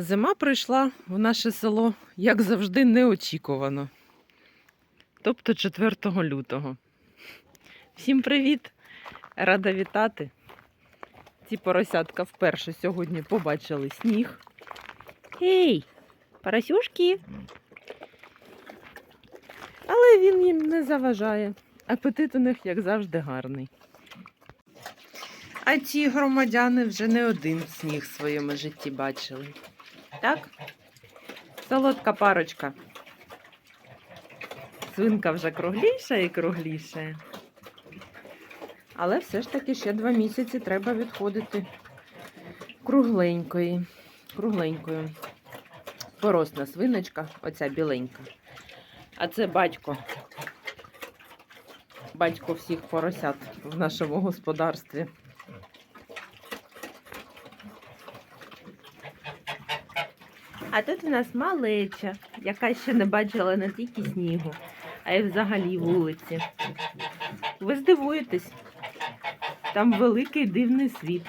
Зима прийшла в наше село, як завжди, неочікувано. Тобто 4 лютого. Всім привіт! Рада вітати. Ці поросятка вперше сьогодні побачили сніг. Ей, поросюшки! Але він їм не заважає. Апетит у них, як завжди, гарний. А ці громадяни вже не один сніг в своєму житті бачили. Так? Солодка парочка. Свинка вже кругліша і кругліша. Але все ж таки ще два місяці треба відходити кругленької. Кругленькою. Поросна свиночка, оця біленька. А це батько. Батько всіх поросят в нашому господарстві. А тут у нас малеча, яка ще не бачила не тільки снігу, а й взагалі вулиці. Ви здивуєтесь, там великий дивний світ.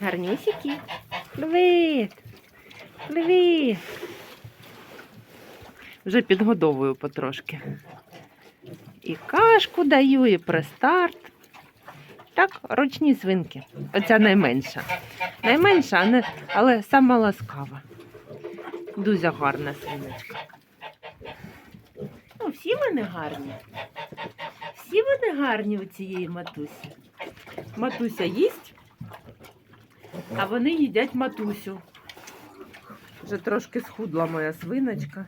Гарнюсики. Привіт! Привіт! Вже підгодовую потрошки. І кашку даю, і престарт. Так, ручні свинки. Оця найменша. Найменша, не- але сама ласкава. Дуже гарна свиночка. Ну, всі вони гарні. Всі вони гарні у цієї матусі. Матуся їсть, а вони їдять матусю. Вже трошки схудла моя свиночка.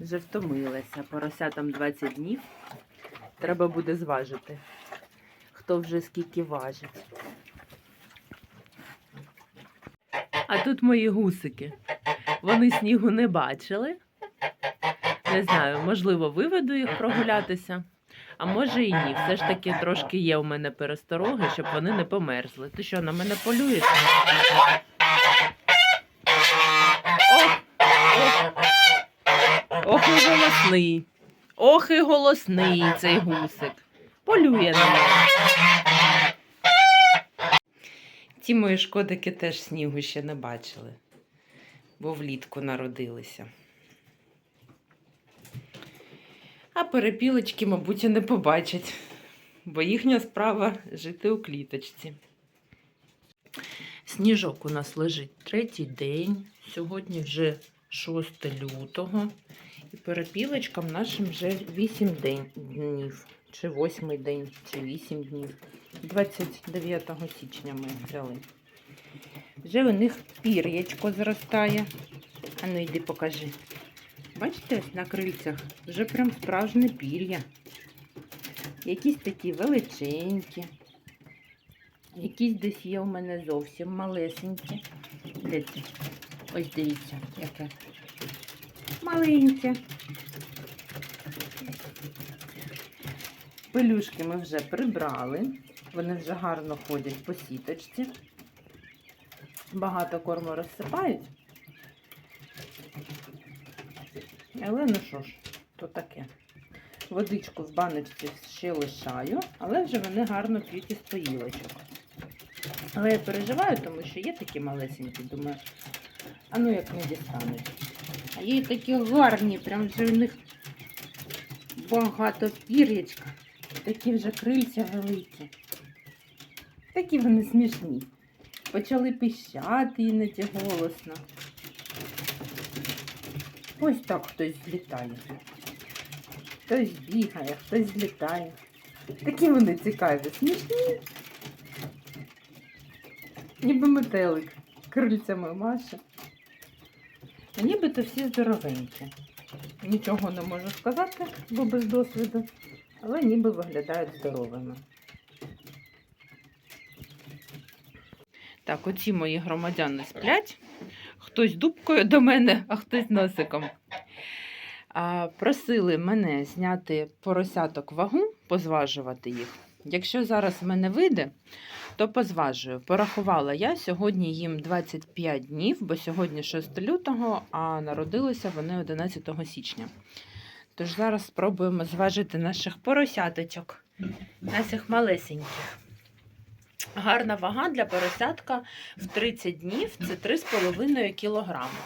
Вже втомилася. Поросятам 20 днів. Треба буде зважити, хто вже скільки важить. А тут мої гусики. Вони снігу не бачили. Не знаю, можливо, виведу їх прогулятися, а може і ні. Все ж таки трошки є у мене перестороги, щоб вони не померзли. Ти що, на мене полюєш? Ох, і голосний. Ох і голосний цей гусик. Полює на мене. Ті мої шкодики теж снігу ще не бачили, бо влітку народилися. А перепілочки, мабуть, і не побачать, бо їхня справа жити у кліточці. Сніжок у нас лежить третій день. Сьогодні вже 6 лютого. І перепілочкам нашим вже 8 день, днів, чи 8 день, чи 8 днів. 29 січня ми взяли. Вже у них пір'ячко зростає. А ну йди покажи. Бачите, на крильцях вже прям справжнє пір'я. Якісь такі величенькі. Якісь десь є у мене зовсім малесенькі. Це? Ось дивіться, яке. Маленьке. Пелюшки ми вже прибрали. Вони вже гарно ходять по сіточці. Багато корму розсипають. Але ну що ж, то таке. Водичку в баночці ще лишаю, але вже вони гарно п'ють із поїлочок. Але я переживаю, тому що є такі малесенькі, думаю, а ну як не дістануть. А є такі гарні, прям вже в них багато пір'ячка. Такі вже крильця великі. Такі вони смішні. Почали пищати іноді голосно. Ось так хтось злітає. Хтось бігає, хтось злітає. Такі вони цікаві, смішні. Ніби метелик крильцями маше. А нібито всі здоровенькі. Нічого не можу сказати, бо без досвіду, але ніби виглядають здоровими. Так, оці мої громадяни сплять. Хтось дубкою до мене, а хтось носиком. А, просили мене зняти поросяток вагу, позважувати їх. Якщо зараз в мене вийде, то позважую. Порахувала я сьогодні їм 25 днів, бо сьогодні 6 лютого, а народилися вони 11 січня. Тож зараз спробуємо зважити наших поросяточок, наших малесеньких. Гарна вага для поросятка в 30 днів це 3,5 кілограми.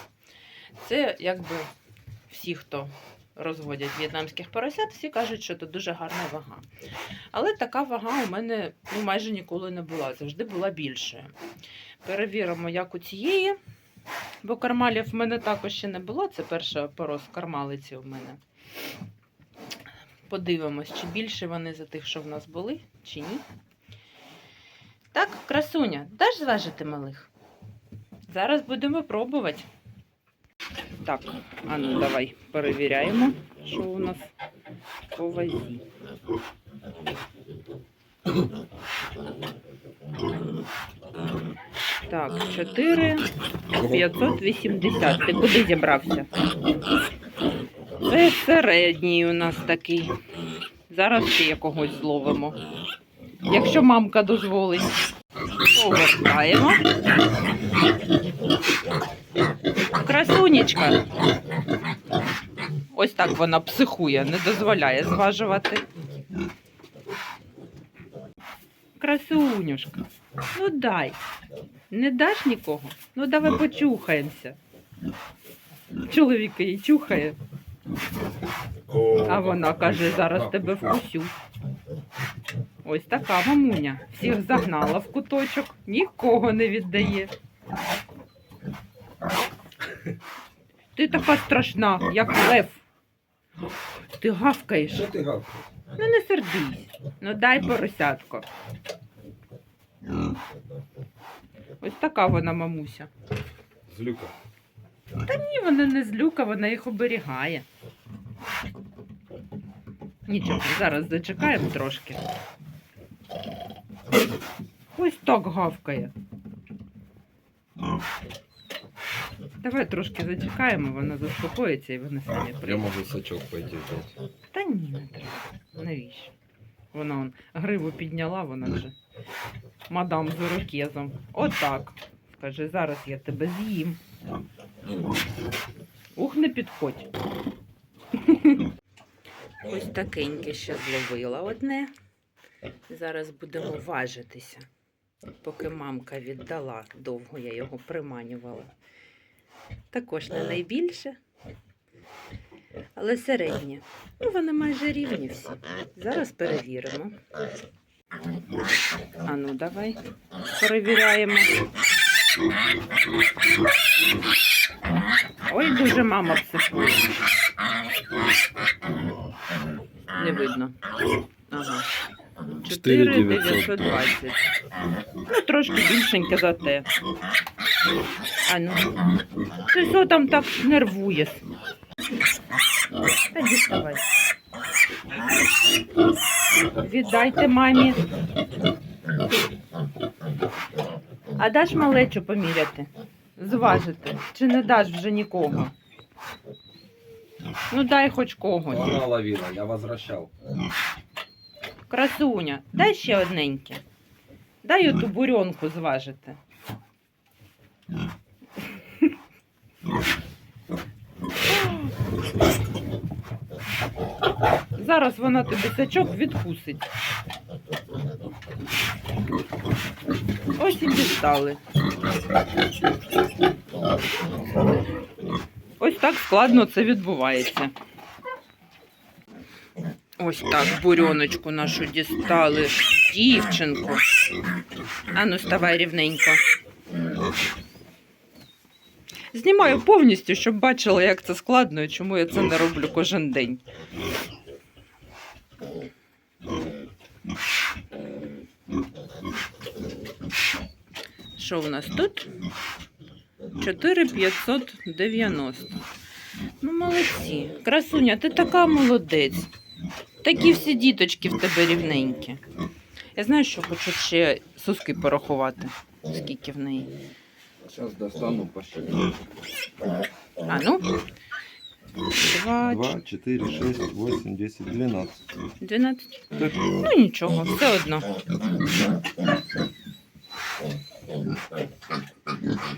Це якби всі, хто розводять в'єтнамських поросят, всі кажуть, що це дуже гарна вага. Але така вага у мене ну, майже ніколи не була, завжди була більшою. Перевіримо, як у цієї, бо кармалів в мене також ще не було. Це перша порос кармалиці у мене. Подивимось, чи більше вони за тих, що в нас були, чи ні. Так, красуня, даш зважити малих? Зараз будемо пробувати. Так, а ну давай перевіряємо, що у нас по вазі. Так, 4 580. Ти куди зібрався? Це середній у нас такий. Зараз ще якогось зловимо. Якщо мамка дозволить. Повертаємо. Красунечка. Ось так вона психує, не дозволяє зважувати. Красунюшка. Ну дай. Не даш нікого? Ну давай почухаємося. Чоловік її чухає, а вона каже, зараз тебе вкусю. Ось така мамуня. Всіх загнала в куточок, нікого не віддає. Ти така страшна, як лев. Ти гавкаєш. Що ти гавкаєш? Ну не сердись. Ну дай поросятко. Ось така вона мамуся. Злюка. Ні, вона не злюка, вона їх оберігає. Нічого, зараз зачекаємо трошки. Ось так гавкає. Давай трошки зачекаємо, вона заспокоїться і вони самі Я можу сачок пойти взяти. Та ні, не треба. Навіщо? Вона он, гриву підняла, вона вже мадам з ирокезом. Отак. Скажи, зараз я тебе з'їм. Ух, не підходь. Ось такеньке ще зловила одне. Зараз будемо важитися. Поки мамка віддала, довго я його приманювала. Також не найбільше, але середнє. Ну, вони майже рівні всі. Зараз перевіримо. А ну, давай перевіряємо. Ой, дуже мама психує. Не видно. Ага. 4920. Ну, трошки більшеньке за те. А ну. Ти що там так нервуєш? Та діставай. Віддайте мамі. А даш малечу поміряти? Зважити. Чи не даш вже нікого? Ну дай хоч когось. Вона лавіна, я возвращав. Красуня, дай ще одненьке. Дай оту бурьонку зважити. Зараз вона тобі сачок відкусить. Ось і дістали. Ось так складно це відбувається. Ось так, бурьоночку нашу дістали. Дівчинку. Ану, ставай рівненько. Знімаю повністю, щоб бачила, як це складно і чому я це не роблю кожен день. Що в нас тут? 4590. Ну, молодці. Красуня, ти така молодець. Такі всі діточки в тебе рівненькі. Я знаю, що хочу ще суски порахувати, скільки в неї. Зараз достану посчитаю. А ну. Два, 2, 4, 6, 8, 10, 12. 12. Ну нічого, все одно.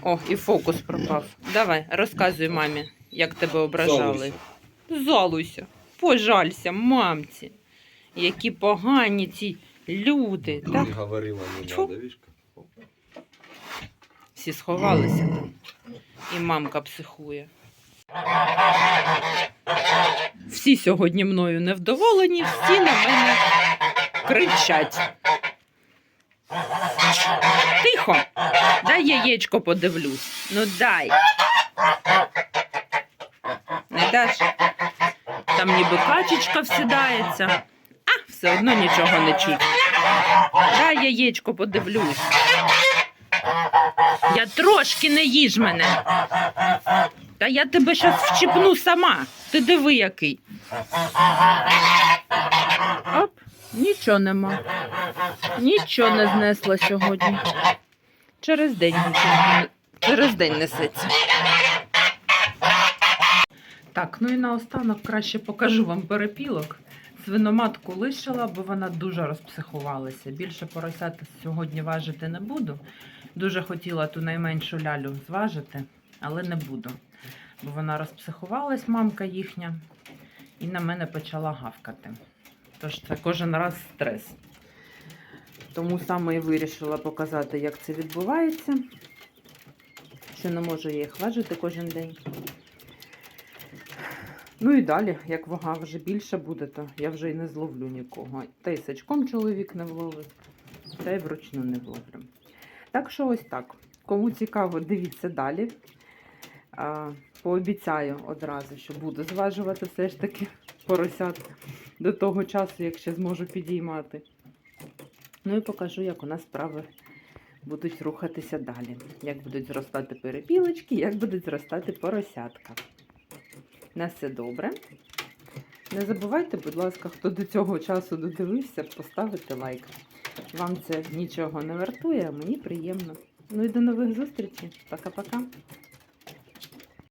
О, і фокус пропав. Давай, розказуй мамі, як тебе ображали. Залуйся, пожалься, мамці. Які погані ці Люди, говорила, не надо, видишь? Всі сховалися там. І мамка психує. Всі сьогодні мною невдоволені, всі на мене кричать. Тихо! Дай яєчко подивлюсь. Ну дай. Не даш? Там ніби качечка всідається. А, все одно нічого не чуть. Дай яєчко подивлюсь. Я трошки не їж мене. Та я тебе щас вчіпну сама. Ти диви який. Оп, нічого нема. Нічого не знесла сьогодні. Через день через день несеться. Так, ну і наостанок краще покажу вам перепілок. Свиноматку лишила, бо вона дуже розпсихувалася. Більше поросят сьогодні важити не буду. Дуже хотіла ту найменшу лялю зважити, але не буду. Бо вона розпсихувалась, мамка їхня, і на мене почала гавкати. Тож це кожен раз стрес. Тому саме і вирішила показати, як це відбувається. Що не можу я їх важити кожен день. Ну і далі, як вага вже більше буде, то я вже й не зловлю нікого. Та й сачком чоловік не вловить, та й вручну не вловлю. Так що ось так. Кому цікаво, дивіться далі. Пообіцяю одразу, що буду зважувати все ж таки поросят до того часу, якщо зможу підіймати. Ну і покажу, як у нас справи будуть рухатися далі. Як будуть зростати перепілочки, як будуть зростати поросятка. На все добре. Не забувайте, будь ласка, хто до цього часу додивився, поставити лайк. Вам це нічого не вартує, а мені приємно. Ну і до нових зустрічей. Пока-пока.